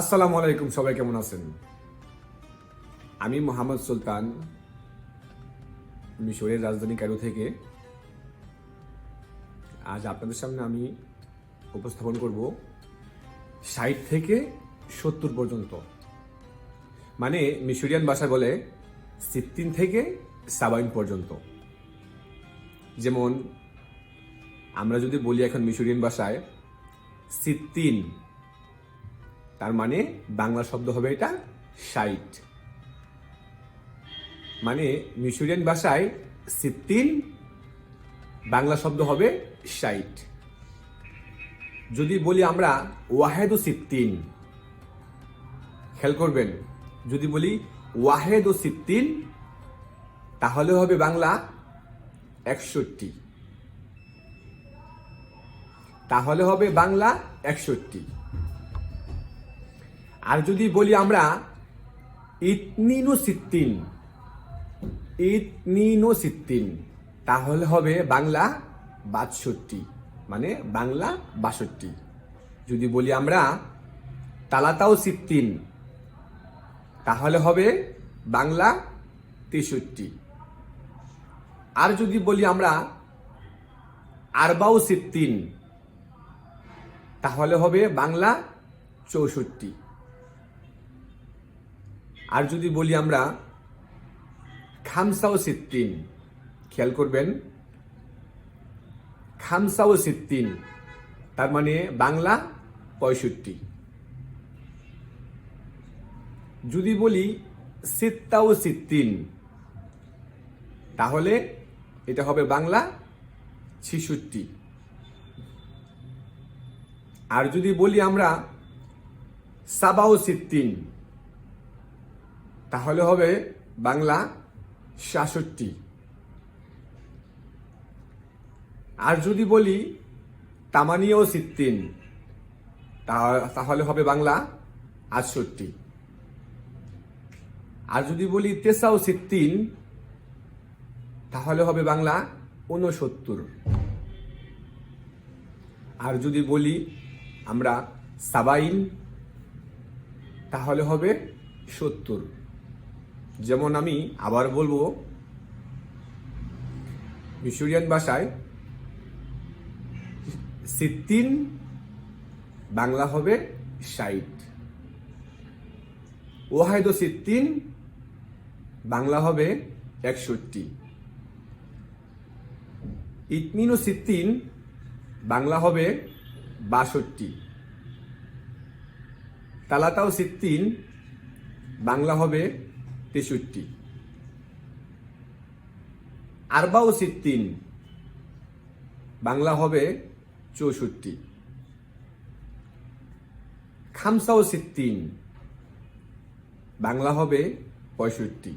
আসসালামু আলাইকুম, সবাই কেমন আছেন? আমি মোহাম্মদ সুলতান, মিশরের রাজধানী ক্যারো থেকে। আজ আপনাদের সামনে আমি উপস্থাপন করব ষাট থেকে সত্তর পর্যন্ত। মানে মিশরিয়ান ভাষা বলে সিত্তিন থেকে সাবাইন পর্যন্ত। যেমন আমরা যদি বলি এখন মিশরিয়ান ভাষায় সিত্তিন তার মানে বাংলা শব্দ হবে এটা ষাট মানে মিশরিয়ান ভাষায় সিত্তিন বাংলা শব্দ হবে ষাট যদি বলি আমরা ওয়াহেদ ও সিত্তিন খেয়াল করবেন, যদি বলি ওয়াহেদ ও সিত্তিন তাহলে হবে বাংলা একষট্টি। তাহলে হবে বাংলা একষট্টি। আর যদি বলি আমরা ইতনিনো সিত্তিন ইতনিনো সিত্তিন তাহলে হবে বাংলা বাষট্টি মানে বাংলা বাষট্টি। যদি বলি আমরা তালাতাও সিত্তিন, তাহলে হবে বাংলা তেষট্টি। আর যদি বলি আমরা আরবাও সিত্তিন, তাহলে হবে বাংলা চৌষট্টি। আর যদি বলি আমরা, খামসাও সিত্তিন খেয়াল করবেন, খামসাও সিত্তিন তার মানে বাংলা পঁয়ষট্টি। যদি বলি সিত্তাও সিত্তিন তাহলে এটা হবে বাংলা ছিষট্টি। আর যদি বলি আমরা সাবাও সিত্তিন তাহলে হবে বাংলা সাষট্টি আর যদি বলি তামানিয়াও সিত্তিন তাহলে হবে বাংলা আটষট্টি। আর যদি বলি তেসাও সিত্তিন তাহলে হবে বাংলা ঊনসত্তর। আর যদি বলি আমরা সাবাইন, তাহলে হবে সত্তর। যেমন আমি আবার বলব মিশরিয়ান ভাষায়, সিত্তিন, বাংলা হবে ষাট। ওয়াহেদ সিত্তিন, বাংলা হবে একষট্টি। ইতমিন ও সিত্তিন, বাংলা হবে বাষট্টি। তালাতাও সিত্তিন, বাংলা হবে তেষট্টি। আরবাও সিত্তিন বাংলা হবে চৌষট্টি। খামসাও সিত্তিন বাংলা হবে পঁয়ষট্টি।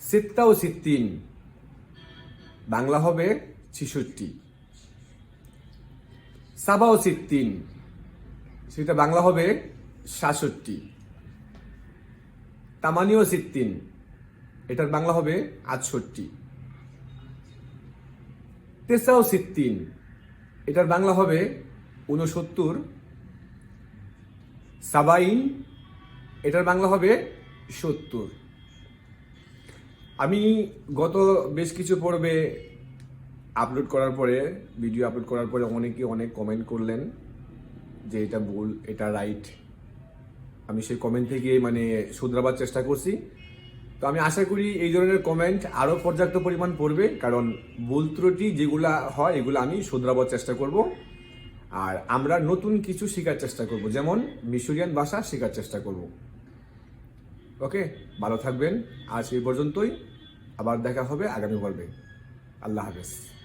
সিত্তাও সিত্তিন বাংলা হবে ছিষট্টি। সাবাও সিত্তিন সেটা বাংলা হবে সাতষট্টি। তামানিও সিত্তিন এটার বাংলা হবে আটষট্টি। তেসাও সিত্তিন এটার বাংলা হবে ঊনসত্তর। সাবাইন। এটার বাংলা হবে সত্তর। আমি গত বেশ কিছু পর্বে আপলোড করার পরে, ভিডিও আপলোড করার পরে অনেকে অনেক কমেন্ট করলেন যে এটা ভুল, এটা রাইট আমি সেই কমেন্ট থেকে মানে শুধরাবার চেষ্টা করছি। তো আমি আশা করি এই ধরনের কমেন্ট আরও পর্যাপ্ত পরিমাণ পড়বে, কারণ ভুল ত্রুটি যেগুলো হয়, এগুলো আমি শুধরাবার চেষ্টা করব। আর আমরা নতুন কিছু শেখার চেষ্টা করব, যেমন মিশরিয়ান ভাষা শেখার চেষ্টা করব। ওকে? ভালো থাকবেন। আজ এই পর্যন্তই। আবার দেখা হবে আগামী পর্বে। আল্লাহ হাফেজ।